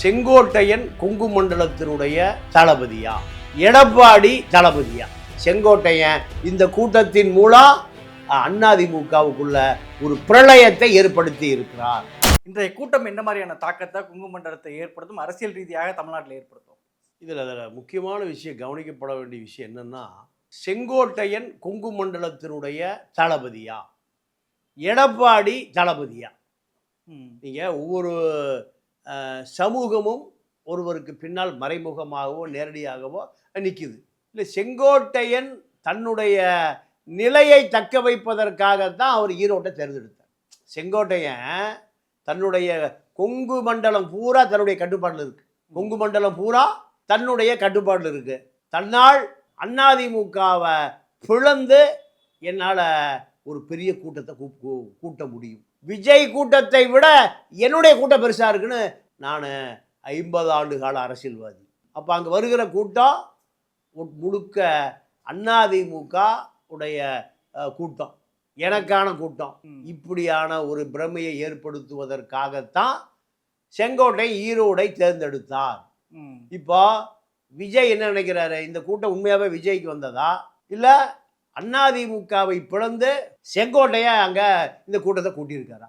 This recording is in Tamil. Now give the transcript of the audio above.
செங்கோட்டையன் கொங்கு மண்டலத்தினுடைய தளபதியா? எடப்பாடி தளபதியா? செங்கோட்டையன் இந்த கூட்டத்தின் மூலம் அதிமுகவுக்குள்ள ஒரு பிரளயத்தை ஏற்படுத்தி இருக்கிறார். இன்றைய கூட்டம் என்ன மாதிரியான தாக்கத்தை குங்கு மண்டலத்தை ஏற்படுத்தும் அரசியல் ரீதியாக தமிழ்நாட்டில் ஏற்படுத்தும்? இதில் அதில் முக்கியமான விஷயம் கவனிக்கப்பட வேண்டிய விஷயம் என்னன்னா செங்கோட்டையன் கொங்கு மண்டலத்தினுடைய தளபதியா? எடப்பாடி தளபதியா. நீங்கள் ஒவ்வொரு சமூகமும் ஒருவருக்கு பின்னால் மறைமுகமாகவோ நேரடியாகவோ நிற்குது இல்லை செங்கோட்டையன் தன்னுடைய நிலையை தக்க வைப்பதற்காகத்தான் அவர் ஈரோட்டை தேர்ந்தெடுத்தார். செங்கோட்டையன் தன்னுடைய கொங்கு மண்டலம் பூரா தன்னுடைய கட்டுப்பாட்டில் இருக்கு. கொங்கு மண்டலம் பூரா தன்னுடைய கட்டுப்பாட்டில் இருக்கு. தன்னால் அதிமுகவை பிளந்து என்னால் ஒரு பெரிய கூட்டத்தை கூட்ட முடியும். விஜய் கூட்டத்தை விட என்னுடைய கூட்டம் பெருசாக இருக்குன்னு நான் ஐம்பது ஆண்டு கால அரசியல்வாதி. அப்போ அங்கே வருகிற கூட்டம் முழுக்க அதிமுக உடைய கூட்டம். எனக்கான கூட்டம். இப்படியான ஒரு பிரமையை ஏற்படுத்துவதற்காகத்தான் செங்கோட்டை ஈரோடை தேர்ந்தெடுத்தார். இப்போ விஜய் என்ன நினைக்கிறாரு? இந்த கூட்டம் உண்மையாகவே விஜய்க்கு வந்ததா? இல்லை அதிமுகவை பிளந்து செங்கோட்டையை அங்கே இந்த கூட்டத்தை கூட்டியிருக்காரா?